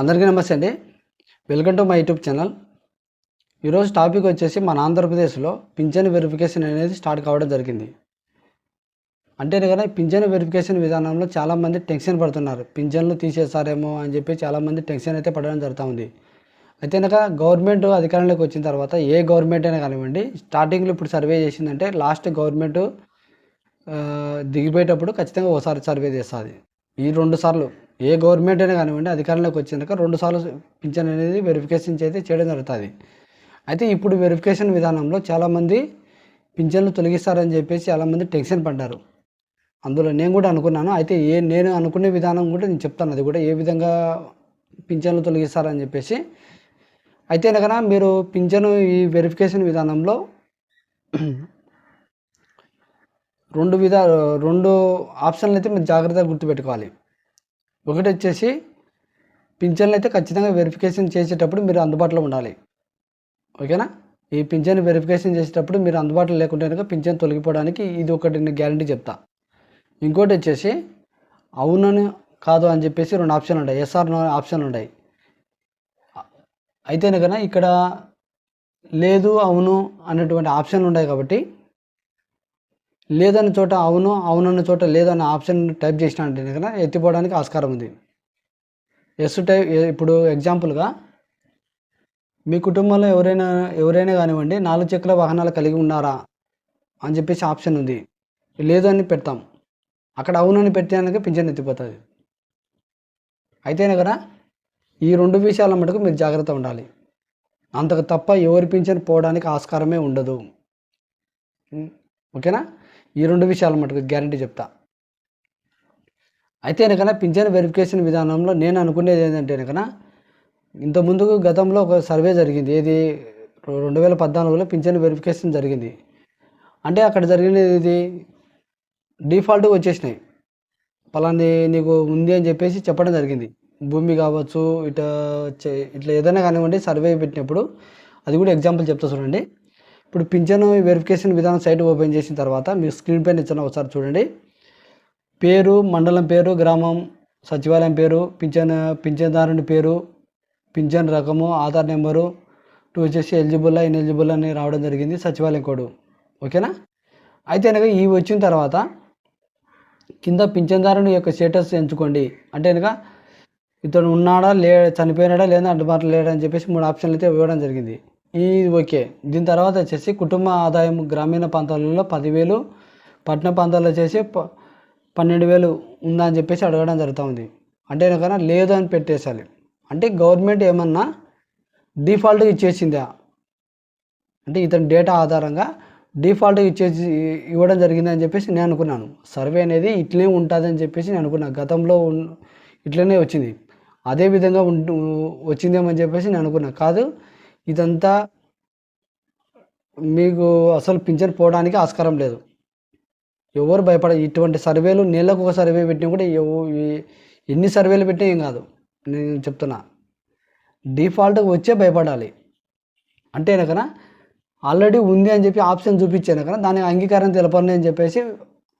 అందరికీ నమస్తే అండి. Welcome to my YouTube channel. ఈరోజు టాపిక్ వచ్చేసి మన ఆంధ్రప్రదేశ్లో పింఛన్ వెరిఫికేషన్ అనేది స్టార్ట్ కావడం జరిగింది. అంటే కదా పింఛన్ వెరిఫికేషన్ విధానంలో చాలామంది టెన్షన్ పడుతున్నారు. పింఛన్లు తీసేస్తారేమో అని చెప్పి చాలామంది టెన్షన్ అయితే పడడం జరుగుతూ ఉంది. అయితే కనుక గవర్నమెంట్ అధికారంలోకి వచ్చిన తర్వాత ఏ గవర్నమెంట్ అయినా కానివ్వండి స్టార్టింగ్లో ఇప్పుడు సర్వే చేసిందంటే లాస్ట్ గవర్నమెంట్ దిగిపోయేటప్పుడు ఖచ్చితంగా ఓసారి సర్వే చేస్తుంది. ఈ రెండు సార్లు ఏ గవర్నమెంట్ అయినా కానివ్వండి అధికారంలోకి వచ్చినాక రెండు సార్లు పింఛన్ అనేది వెరిఫికేషన్ అయితే చేయడం జరుగుతుంది. అయితే ఇప్పుడు వెరిఫికేషన్ విధానంలో చాలామంది పింఛన్లు తొలగిస్తారని చెప్పేసి చాలామంది టెన్షన్ పడ్డారు. అందులో నేను కూడా అనుకున్నాను. అయితే ఏ నేను అనుకునే విధానం కూడా నేను చెప్తాను. అది కూడా ఏ విధంగా పింఛన్లు తొలగిస్తారని చెప్పేసి. అయితే కనుక మీరు పింఛను ఈ వెరిఫికేషన్ విధానంలో రెండు విధ రెండు ఆప్షన్లు అయితే మీరు జాగ్రత్తగా గుర్తుపెట్టుకోవాలి. ఒకటి వచ్చేసి పింఛన్లు అయితే ఖచ్చితంగా వెరిఫికేషన్ చేసేటప్పుడు మీరు అందుబాటులో ఉండాలి. ఓకేనా? ఈ పింఛన్ వెరిఫికేషన్ చేసేటప్పుడు మీరు అందుబాటులో లేకుంటే కనుక పింఛన్ తొలగిపోవడానికి ఇది ఒకటి నేను గ్యారంటీ చెప్తా. ఇంకోటి వచ్చేసి అవునని కాదు అని చెప్పేసి రెండు ఆప్షన్లు ఉంటాయి. ఎస్ఆర్ నో ఆప్షన్లు ఉంటాయి. అయితేనే కనుక ఇక్కడ లేదు అవును అనేటువంటి ఆప్షన్లు ఉన్నాయి కాబట్టి లేదన్న చోట అవును అవునన్న చోట లేదన్న ఆప్షన్ టైప్ చేసిన అంటే కనుక ఎత్తిపోవడానికి ఆస్కారం ఉంది. ఎస్ టైప్ ఇప్పుడు ఎగ్జాంపుల్గా మీ కుటుంబంలో ఎవరైనా ఎవరైనా కానివ్వండి నాలుగు చక్ర వాహనాలు కలిగి ఉన్నారా అని చెప్పేసి ఆప్షన్ ఉంది. లేదు అని పెడతాం. అక్కడ అవునని పెట్టడానికి పింఛన్ ఎత్తిపోతుంది. అయితేనే కదా ఈ రెండు విషయాల మటుకు మీరు జాగ్రత్త ఉండాలి. అంతకు తప్ప ఎవరి పింఛన్ పోవడానికి ఆస్కారమే ఉండదు. ఓకేనా? ఈ రెండు విషయాలు మటుకు గ్యారంటీ చెప్తా. అయితే కనుక పింఛన్ వెరిఫికేషన్ విధానంలో నేను అనుకునేది ఏంటంటే కనుక ఇంతకుముందు గతంలో ఒక సర్వే జరిగింది. ఏది? రెండు వేల పద్నాలుగులో పింఛన్ వెరిఫికేషన్ జరిగింది. అంటే అక్కడ జరిగినది ఇది డిఫాల్ట్గా వచ్చేసినాయి. పలాంది నీకు ఉంది అని చెప్పేసి చెప్పడం జరిగింది. భూమి కావచ్చు ఇట్లా ఇట్లా ఏదైనా కానివ్వండి సర్వే పెట్టినప్పుడు అది కూడా ఎగ్జాంపుల్ చెప్తా చూడండి. ఇప్పుడు పింఛను వెరిఫికేషన్ విధానం సైట్ ఓపెన్ చేసిన తర్వాత మీరు స్క్రీన్ పైన ఇచ్చిన ఒకసారి చూడండి. పేరు మండలం పేరు గ్రామం సచివాలయం పేరు పింఛన్ పింఛన్దారుని పేరు పింఛన్ రకము ఆధార్ నెంబరు టూ వచ్చేసి ఎలిజిబుల్ ఇన్ఎలిజిబుల్ అని రావడం జరిగింది సచివాలయం కోడు. ఓకేనా? అయితే అనగా ఇవి వచ్చిన తర్వాత కింద పింఛన్దారుని యొక్క స్టేటస్ ఎంచుకోండి. అంటే అనగా ఇతను ఉన్నాడా లే చనిపోయినాడా లేదా అందుబాటులో లేడా అని చెప్పేసి మూడు ఆప్షన్లు అయితే ఇవ్వడం జరిగింది. ఈ ఓకే. దీని తర్వాత వచ్చేసి కుటుంబ ఆదాయం గ్రామీణ ప్రాంతాలలో పదివేలు పట్టణ ప్రాంతాల్లో వచ్చేసి ప- పన్నెండు వేలు ఉందా అని చెప్పేసి అడగడం జరుగుతూ ఉంది అంటే కనుక లేదు అని పెట్టేసాలి అంటే గవర్నమెంట్ ఏమన్నా డిఫాల్ట్గా ఇచ్చేసిందా? అంటే ఇతని డేటా ఆధారంగా డిఫాల్ట్గా ఇచ్చేసి ఇవ్వడం జరిగింది అని చెప్పేసి నేను అనుకున్నాను. సర్వే అనేది ఇట్లనే ఉంటుంది అని చెప్పేసి నేను అనుకున్నాను గతంలో ఇట్లనే వచ్చింది. అదే విధంగా ఉంటు వచ్చిందేమని చెప్పేసి నేను అనుకున్నాను కాదు ఇదంతా మీకు అసలు పింఛన్ పోవడానికి ఆస్కారం లేదు. ఎవరు భయపడ ఇటువంటి సర్వేలు నెలకు ఒక సర్వే పెట్టినా కూడా ఎన్ని సర్వేలు పెట్టినా ఏం కాదు. నేను చెప్తున్నా. డిఫాల్ట్గా వచ్చే భయపడాలి. అంటే కనుక ఆల్రెడీ ఉంది అని చెప్పి ఆప్షన్ చూపించాను కదా దానికి అంగీకారం తెలపండి అని చెప్పేసి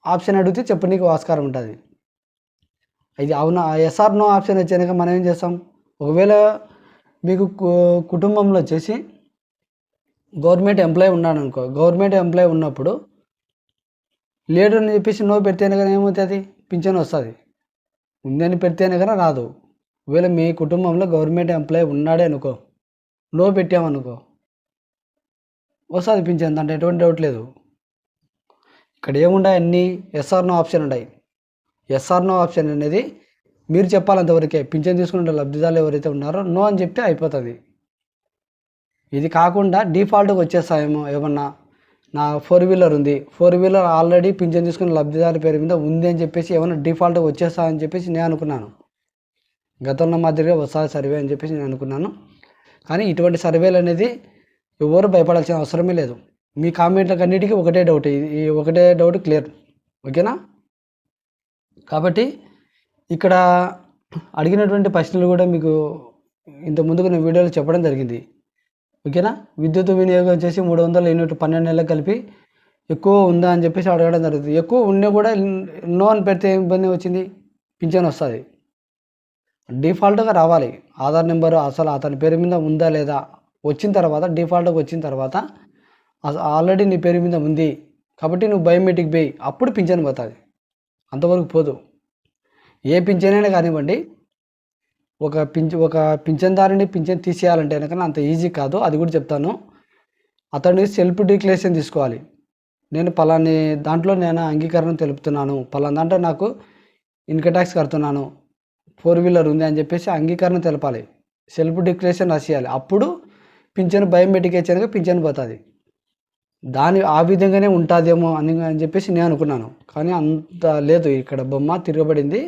ఆప్షన్ అడిగితే చెప్పడానికి ఆస్కారం ఉంటుంది. ఇది అవునా? ఎస్ఆర్ నో ఆప్షన్ వచ్చాక మనం ఏం చేస్తాం? ఒకవేళ మీకు కు- కుటుంబంలో వచ్చేసి గవర్నమెంట్ ఎంప్లాయ్ ఉన్నాడు అనుకో గవర్నమెంట్ ఎంప్లాయ్ ఉన్నప్పుడు లేడు అని చెప్పేసి నో పెడితేనే కదా ఏమవుతుంది? పింఛన్ వస్తుంది. ఉందని పెడితేనే కదా రాదు. ఒకవేళ మీ కుటుంబంలో గవర్నమెంట్ ఎంప్లాయ్ ఉన్నాడే అనుకో నో పెట్టామనుకో వస్తుంది పింఛన్ దాంట్లో ఎటువంటి డౌట్ లేదు. ఇక్కడ ఏముంటాయి అన్నీ ఎస్ఆర్ నో ఆప్షన్ ఉన్నాయి ఎస్ఆర్నో ఆప్షన్ అనేది మీరు చెప్పాలంతవరకే పింఛన్ తీసుకునే లబ్ధిదారులు ఎవరైతే ఉన్నారో నో అని చెప్తే అయిపోతుంది. ఇది కాకుండా డిఫాల్ట్గా వచ్చేస్తాయేమో ఏమన్నా నా ఫోర్ వీలర్ ఉంది. ఫోర్ వీలర్ ఆల్రెడీ పింఛన్ తీసుకున్న లబ్ధిదారు పేరు మీద ఉంది అని చెప్పేసి ఏమైనా డిఫాల్ట్గా వచ్చేస్తా అని చెప్పేసి నేను అనుకున్నాను. గతంలో మాదిరిగా వస్తుంది సర్వే అని చెప్పేసి నేను అనుకున్నాను. కానీ ఇటువంటి సర్వేలు అనేది ఎవరు భయపడాల్సిన అవసరమే లేదు. మీ కామెంట్లకు అన్నిటికీ ఒకటే డౌట్ ఇది ఒకటే డౌట్ క్లియర్. ఓకేనా? కాబట్టి ఇక్కడ అడిగినటువంటి ప్రశ్నలు కూడా మీకు ఇంత ముందుకు నేను వీడియోలో చెప్పడం జరిగింది. ఓకేనా? విద్యుత్ వినియోగం వచ్చేసి మూడు వందల యూనిట్ పన్నెండు నెలలకు కలిపి ఎక్కువ ఉందా అని చెప్పేసి అడగడం జరుగుతుంది. ఎక్కువ ఉన్నా కూడా నో అని పెడితే ఏం ఇబ్బంది వచ్చింది? పింఛన్ వస్తుంది. డిఫాల్ట్గా రావాలి. ఆధార్ నెంబరు అసలు అతని పేరు మీద ఉందా లేదా? వచ్చిన తర్వాత డిఫాల్ట్గా వచ్చిన తర్వాత ఆల్రెడీ నీ పేరు మీద ఉంది. కాబట్టి నువ్వు బయోమెట్రిక్ పోయి అప్పుడు పింఛన్ పోతుంది. అంతవరకు పోదు. ఏ పింఛన్ అయినా కానివ్వండి ఒక పింఛ ఒక పింఛన్దారుని పింఛన్ తీసేయాలంటే కనుక అంత ఈజీ కాదు అది కూడా చెప్తాను. అతడిని సెల్ఫ్ డిక్లరేషన్ తీసుకోవాలి. నేను పలాని దాంట్లో నేను అంగీకారం తెలుపుతున్నాను పలానా దాంట్లో నాకు ఇన్కమ్ ట్యాక్స్ కడుతున్నాను ఫోర్ వీలర్ ఉంది అని చెప్పేసి అంగీకరణ తెలపాలి. Self declaration రాసేయాలి. అప్పుడు పింఛన్ బయోమెట్రిక్ ఇచ్చాక పింఛన్ పోతుంది. దాని ఆ విధంగానే ఉంటుందేమో అని అని చెప్పేసి నేను అనుకున్నాను. కానీ అంత లేదు. ఇక్కడ బొమ్మ తిరగబడింది.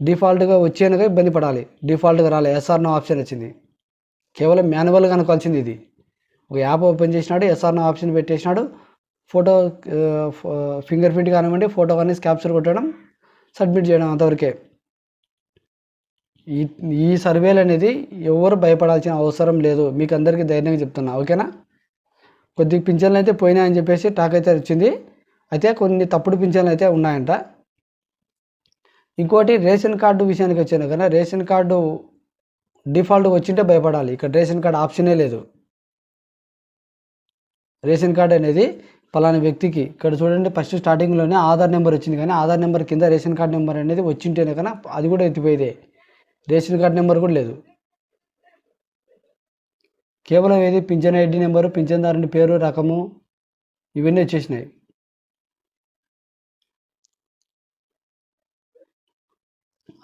డిఫాల్ట్గా వచ్చేనుగా ఇబ్బంది పడాలి. డిఫాల్ట్గా రాలే. ఎస్ఆర్నో ఆప్షన్ వచ్చింది. కేవలం మాన్యువల్గా అనుకోవాల్సింది ఇది. ఒక యాప్ ఓపెన్ చేసినాడు ఎస్ఆర్నో ఆప్షన్ పెట్టేసినాడు. ఫోటో ఫింగర్ ప్రింట్ కానివ్వండి ఫోటో కానీ క్యాప్చర్ కొట్టడం సబ్మిట్ చేయడం అంతవరకే. ఈ ఈ సర్వేలు అనేది ఎవరు భయపడాల్సిన అవసరం లేదు. మీకు అందరికీ ధైర్యంగా చెప్తున్నా. ఓకేనా? కొద్ది పింఛన్లు అయితే పోయినాయని చెప్పేసి టాక్ అయితే వచ్చింది. అయితే కొన్ని తప్పుడు పింఛన్లు అయితే ఉన్నాయంట. ఇంకోటి రేషన్ కార్డు విషయానికి వచ్చాను కదా రేషన్ కార్డు డిఫాల్ట్ వచ్చింటే భయపడాలి. ఇక్కడ రేషన్ కార్డు ఆప్షనే లేదు. రేషన్ కార్డు అనేది పలానా వ్యక్తికి ఇక్కడ చూడండి ఫస్ట్ స్టార్టింగ్లోనే ఆధార్ నెంబర్ వచ్చింది కానీ ఆధార్ నెంబర్ కింద రేషన్ కార్డు నెంబర్ అనేది వచ్చింటేనే కన్నా అది కూడా ఎత్తిపోయేదే. రేషన్ కార్డు నెంబర్ కూడా లేదు. కేవలం ఏది? పింఛన్ ఐడి నెంబరు పింఛన్దారుని పేరు రకము ఇవన్నీ వచ్చేసినాయి.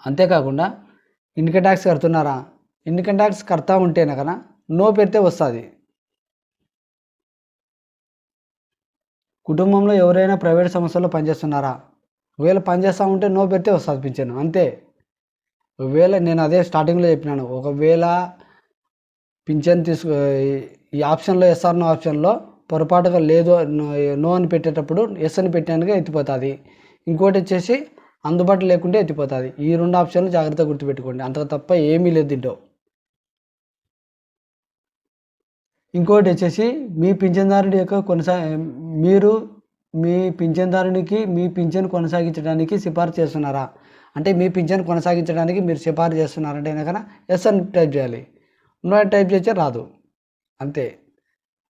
అంతేకాకుండా ఇన్కమ్ ట్యాక్స్ కడుతున్నారా? ఇన్కమ్ ట్యాక్స్ కడతా ఉంటేనే కదా నో పెడితే వస్తుంది. కుటుంబంలో ఎవరైనా ప్రైవేట్ సంస్థల్లో పనిచేస్తున్నారా? ఒకవేళ పనిచేస్తూ ఉంటే నో పెడితే వస్తుంది పింఛను అంతే. ఒకవేళ నేను అదే స్టార్టింగ్లో చెప్పినాను ఒకవేళ పింఛన్ తీసుకు ఈ ఆప్షన్లో ఎస్ఆర్ నో ఆప్షన్లో పొరపాటుగా లేదు నో అని పెట్టేటప్పుడు ఎస్ అని పెట్టానుగా ఎత్తిపోతుంది. ఇంకోటి వచ్చేసి అందుబాటులో లేకుంటే ఎత్తిపోతుంది. ఈ రెండు ఆప్షన్లు జాగ్రత్తగా గుర్తుపెట్టుకోండి. అంత తప్ప ఏమీ లేదు దీంట్లో. ఇంకోటి వచ్చేసి మీ పింఛన్దారుడి యొక్క కొనసా మీరు మీ పింఛన్దారునికి మీ పింఛన్ కొనసాగించడానికి సిఫార్సు చేస్తున్నారా? అంటే మీ పింఛన్ కొనసాగించడానికి మీరు సిఫార్సు చేస్తున్నారంటే కనుక ఎస్ అని టైప్ చేయాలి. నో టైప్ చేస్తే రాదు. అంతే.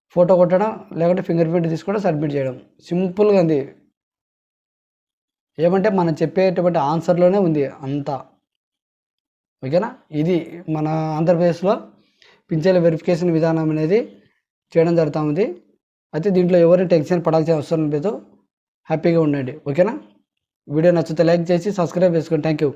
ఫోటో కొట్టడం లేకుంటే ఫింగర్ ప్రింట్ తీసుకోవడం సబ్మిట్ చేయడం. సింపుల్గా ఉంది. ఏమంటే మనం చెప్పేటువంటి ఆన్సర్లోనే ఉంది అంతా. ఓకేనా? ఇది మన ఆంధ్రప్రదేశ్లో పింఛన్ల వెరిఫికేషన్ విధానం అనేది చేయడం జరుగుతూ ఉంది. అయితే దీంట్లో ఎవరు టెన్షన్ పడాల్సిన అవసరం లేదు. హ్యాపీగా ఉండండి. ఓకేనా? వీడియో నచ్చితే లైక్ చేసి సబ్స్క్రైబ్ చేసుకోండి థ్యాంక్ యూ